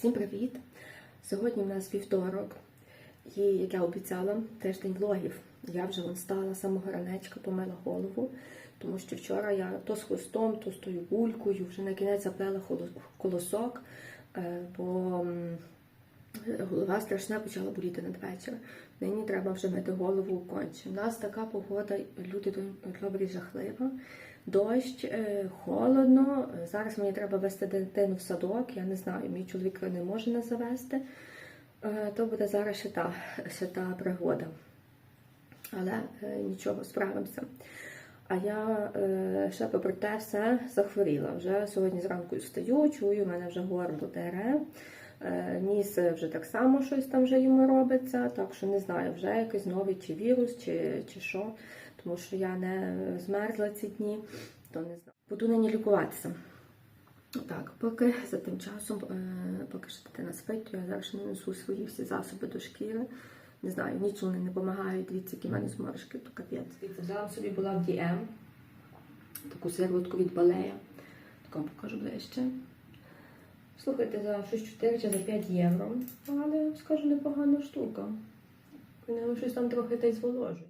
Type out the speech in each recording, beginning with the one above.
Всім привіт! Сьогодні в нас вівторок, і як я обіцяла, тиждень влогів. Я вже вон стала самого ранечка, помила голову, тому що вчора я то з хвостом, то з тою гулькою, вже на кінець заплела колосок, е, бо голова страшна почала боліти надвечір. Нині треба вже мити голову конче. У нас така погода, люди добрі жахлива. Дощ, е, холодно. Зараз мені треба вести дитину в садок. Я не знаю, мій чоловік не може нас завести. Е, То буде зараз ще та, ще та пригода. Але е, нічого, справимося. А я ще попри те все захворіла. Вже сьогодні зранку встаю, чую, у мене вже горло дере. Е, Ніс вже так само щось там вже йому робиться, так що не знаю, вже якийсь новий чи вірус, чи, чи що, тому що я не змерзла ці дні, то не знаю. Буду нині лікуватися. Так, поки за тим часом, е, поки що дитина спить, то я зараз не несу свої всі засоби до шкіри. Не знаю, ніч не допомагають, дивіться, які в мене зморшки, то капець. Взяла собі була в DM, таку сироватку від балея. Так вам покажу ближче. Слухайте, за щось 4 чи за 5 євро, але скажу непогана штука. Вони щось там трохи та й зволожують.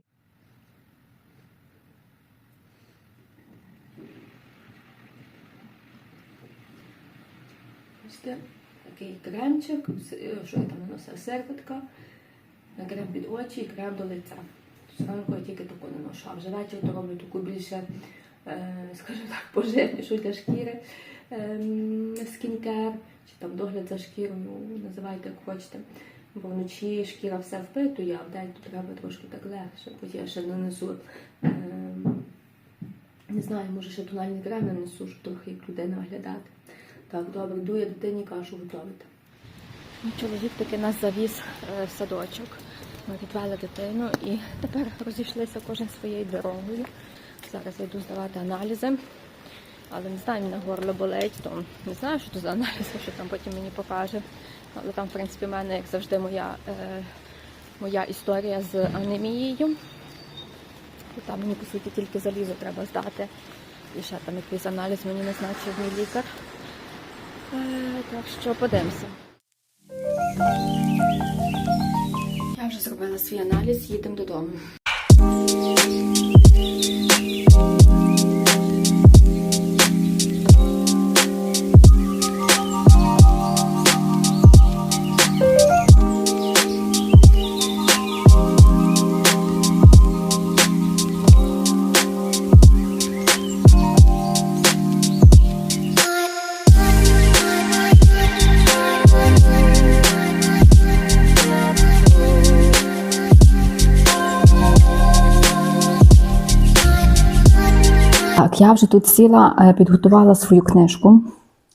Бачите, такий кремчик, е, що я там наносила, серветка, крем під очі і крем до лиця. Зранку я тільки таку наношу, а вже вечір то роблю таку більше, е, скажімо так, поживнішу для шкіри скінкер, чи там догляд за шкірою, називайте як хочете. Бо вночі шкіра все впитує, а вдень то треба трошки так легше. Потім я ще нанесу. ем, не знаю, може ще тональний крем нанесу, щоб трохи як людина виглядати. Так, добре, йду я дитині кашу готувати. Чоловік таки нас завіз е, в садочок. Ми відвели дитину і тепер розійшлися кожен своєю дорогою. Зараз я йду здавати аналізи. Але не знаю, мене горло болить, то не знаю, що це за аналізи, що там потім мені покаже. Але там, в принципі, в мене, як завжди, моя, е, моя історія з анемією. І там мені, по суті, тільки залізо треба здати. І ще там якийсь аналіз мені назначив мій лікар. Е, так що подивимося. Я вже зробила свій аналіз, їдемо додому. Я вже тут сіла, е, підготувала свою книжку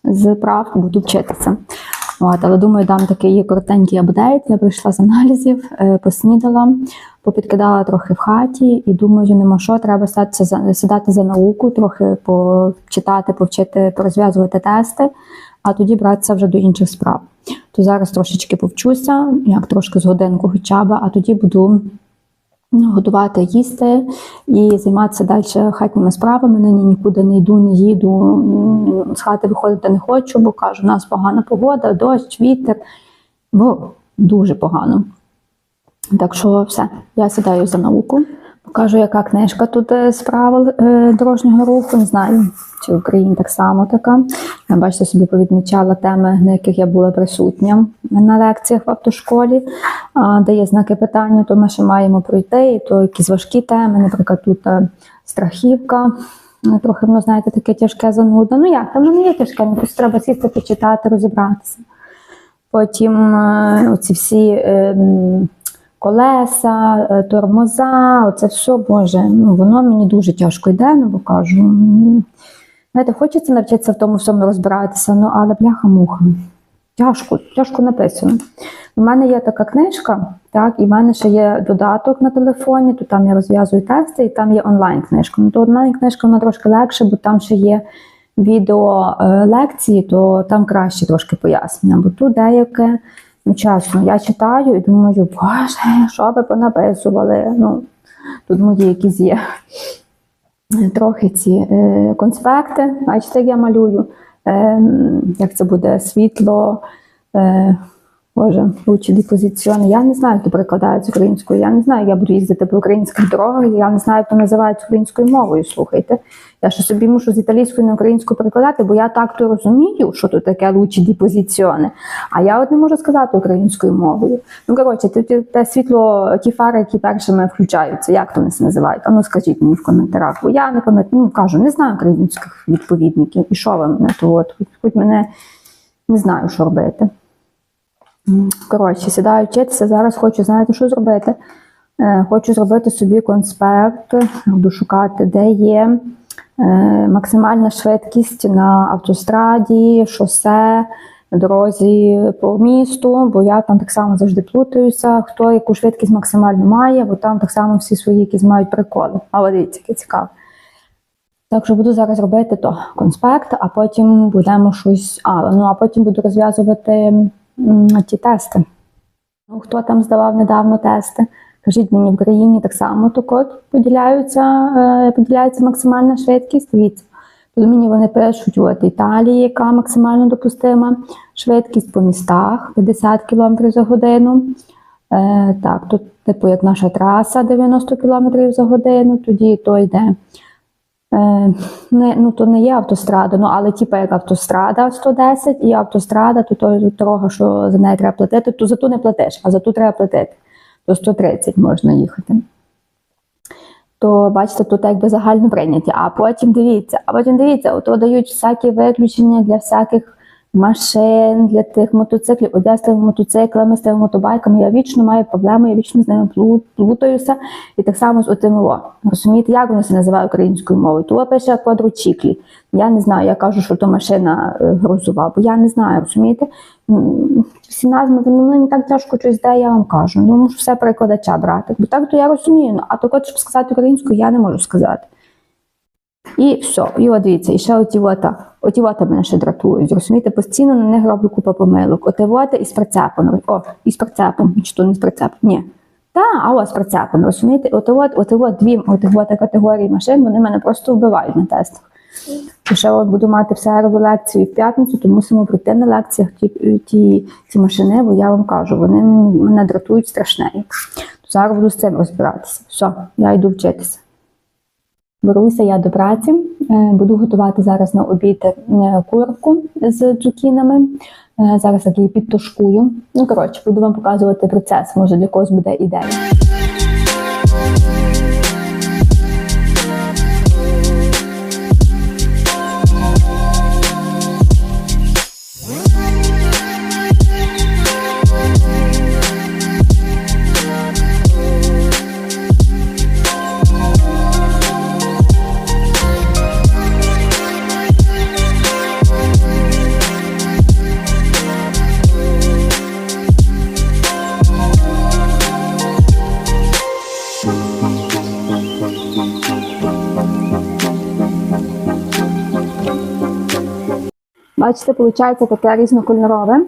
з прав, буду вчитися. От, але думаю, дам такий коротенький апдейт. Я прийшла з аналізів, е, поснідала, попідкидала трохи в хаті і думаю, нема що, треба сідати за науку, трохи почитати, повчити, порозв'язувати тести, а тоді братися вже до інших справ. То зараз трошечки повчуся, як трошки з годинку хоча б, а тоді буду готувати, їсти і займатися далі хатніми справами. Нині нікуди не йду, не їду. З хати виходити не хочу, бо кажу, у нас погана погода, дощ, вітер. Бо дуже погано. Так що все, я сідаю за науку. Покажу, яка книжка тут е, з правил е, дорожнього руху. Не знаю, чи в Україні так само така. Я бачите, собі повідмічала теми, на яких я була присутня на лекціях в автошколі, де є знаки питання, то ми ще маємо пройти, і то якісь важкі теми, наприклад, тут е, страхівка. Ну, Трохи воно, знаєте, таке тяжке занудне. Ну як, там не є тяжке, ну, просто треба сісти, почитати, розібратися. Потім е, оці всі е, м, колеса, е, тормоза, оце все, Боже, ну, воно мені дуже тяжко йде, ну, бо кажу. Знаєте, хочеться навчитися в тому всьому розбиратися, ну але бляха-муха. Тяжко, тяжко написано. У мене є така книжка, так, і в мене ще є додаток на телефоні, то там я розв'язую тести, і там є онлайн-книжка. Ну, то онлайн-книжка вона трошки легше, бо там ще є відео е, лекції, то там краще трошки пояснення. Бо тут деяке, ну чесно, я читаю і думаю, боже, що ви понаписували? Ну, тут мої якісь є трохи ці е, конспекти. Бачите, як я малюю, е, як це буде світло, Е, Боже, лучі депозиціони. Я не знаю, як перекладають з українською. Я не знаю, я буду їздити по українських дорогах. Я не знаю, як то називають українською мовою. Слухайте. Я ще собі мушу з італійської на українську перекладати, бо я так то розумію, що тут таке лучі депозиціони. А я от не можу сказати українською мовою. Ну коротше, те, те, світло, ті фари, які першими включаються, як то це називають? А ну скажіть мені в коментарях. Бо я не пам'ятаю, ну кажу, не знаю українських відповідників. І що ви мене то от, хоч мене не знаю, що робити. Коротше, сідаю вчитися. Зараз хочу, знаєте, що зробити? Е, Хочу зробити собі конспект, буду шукати, де є е, максимальна швидкість на автостраді, шосе, на дорозі по місту, бо я там так само завжди плутаюся, хто яку швидкість максимально має, бо там так само всі свої якісь мають приколи. Але дивіться, яке цікаво. Так що буду зараз робити то конспект, а потім будемо щось. А, ну а потім буду розв'язувати ті тести. Ну, хто там здавав недавно тести? Кажіть мені, в країні так само от поділяються, е, поділяється максимальна швидкість. Дивіться, мені вони пишуть, от Італії, яка максимально допустима швидкість по містах 50 км за годину. Е, так, тут, типу, як наша траса 90 км за годину, тоді то йде. Е, не, ну, то не є автострада, ну, але типу як автострада 110 і автострада, то, то дорога, що за неї треба платити, то за ту не платиш, а за ту треба платити. То 130 можна їхати. То бачите, тут якби загально прийняті. А потім дивіться, а потім дивіться, ото дають всякі виключення для всяких машин, для тих мотоциклів. От з тими мотоциклами, з мотобайками, я вічно маю проблеми, я вічно з ними плу- плутаюся. І так само з отим. Розумієте, як воно це називає українською мовою? То пише квадроциклі. Я не знаю, я кажу, що то машина е, грузова, бо я не знаю, розумієте? Всі назви, мені так тяжко щось де, я вам кажу. Ну, мушу все перекладача брати. Бо так то я розумію, ну, а от, щоб сказати українською, я не можу сказати. І все, і от дивіться, і ще оті вота, оті вота мене ще дратують. Розумієте, постійно на них роблю купу помилок. Оте вота із прицепом. О, із прицепом, чи то не з прицепом? Ні. Та, а ось прицепом, розумієте? Оте от, оте от дві оте от категорії машин, вони мене просто вбивають на тестах. Ще от буду мати в середу лекцію в п'ятницю, то мусимо прийти на лекціях ті, ті, ті машини, бо я вам кажу, вони мене дратують страшнею. Зараз буду з цим розбиратися. Все, я йду вчитися. Беруся я до праці, е, буду готувати зараз на обід е, курку з цукінами. Е, Зараз я її підтушкую. Ну, коротше, буду вам показувати процес, може для когось буде ідея. Бачите, виходить таке різнокольорове.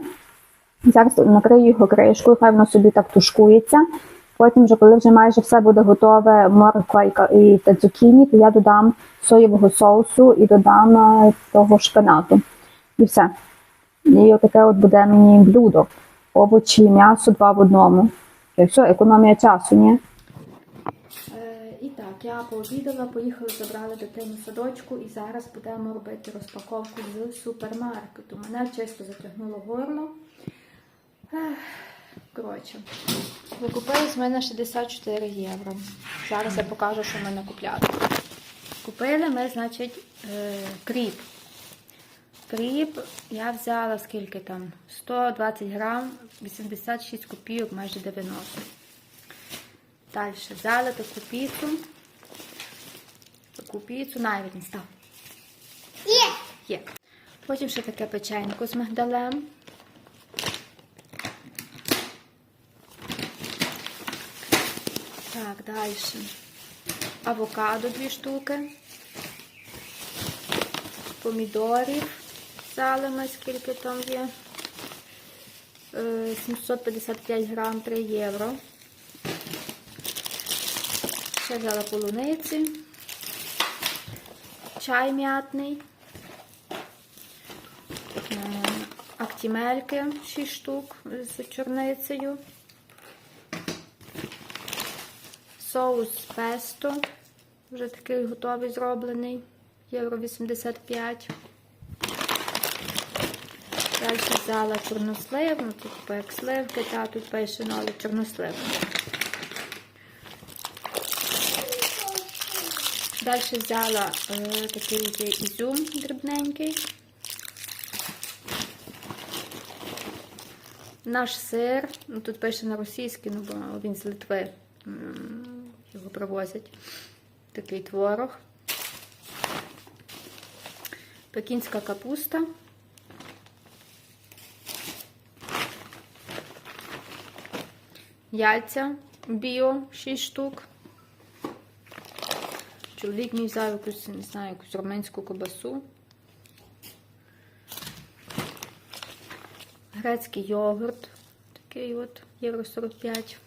Зараз накрию його кришкою, хай воно собі так тушкується. Потім, вже, коли вже майже все буде готове, морква і та цукіні, то я додам соєвого соусу і додам е, того шпинату. І все. І отаке от буде мені блюдо. Овочі, м'ясо, два в одному. І все, економія часу, ні? Я пообідала, поїхали, забрали дитину в садочку і зараз будемо робити розпаковку з супермаркету. Мене чисто затягнуло горло. Коротше, викупили з мене 64 євро. Зараз я покажу, що ми накупляли. Купили ми, значить, е, кріп. Кріп я взяла скільки там? 120 грам, 86 копійок, майже 90. Далі взяли таку піцу. Таку піцу, навіть не став. Є! Є. Потім ще таке печенько з мигдалем. Так, далі. Авокадо дві штуки. Помідорів взяли ми, скільки там є. Е, 755 грам 3 євро. Ще взяла полуниці, чай м'ятний, е, актімельки 6 штук з чорницею. Соус песто, вже такий готовий зроблений, євро 85. Далі взяла чорнослив, ну тут як сливки, та тут пише, ну, але Далі взяла е, такий ізюм дрібненький. Наш сир, ну тут пише на російський, ну бо він з Литви його привозять. Такий творог. Пекінська капуста. Яйця біо 6 штук. Чоловік мій взяв якусь, не знаю, якусь арменську кобасу. Грецький йогурт. Такий от, євро 45.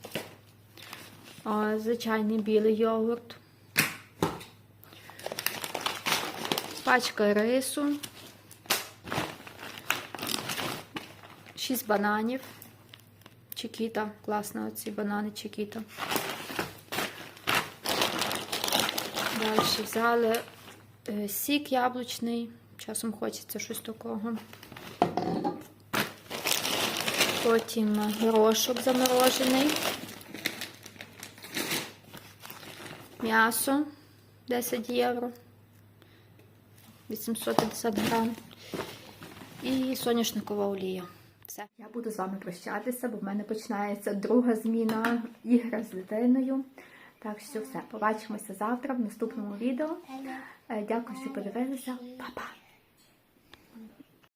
А, звичайний білий йогурт. Пачка рису. 6 бананів. Чекіта. Класно оці банани Чекіта. Далі взяли е, сік яблучний. Часом хочеться щось такого. Потім горошок заморожений. М'ясо 10 євро. 850 грам. І соняшникова олія. Все. Я буду з вами прощатися, бо в мене починається друга зміна ігра з дитиною. Так що все, побачимося завтра в наступному відео. Е, Дякую, що подивилися. Па-па!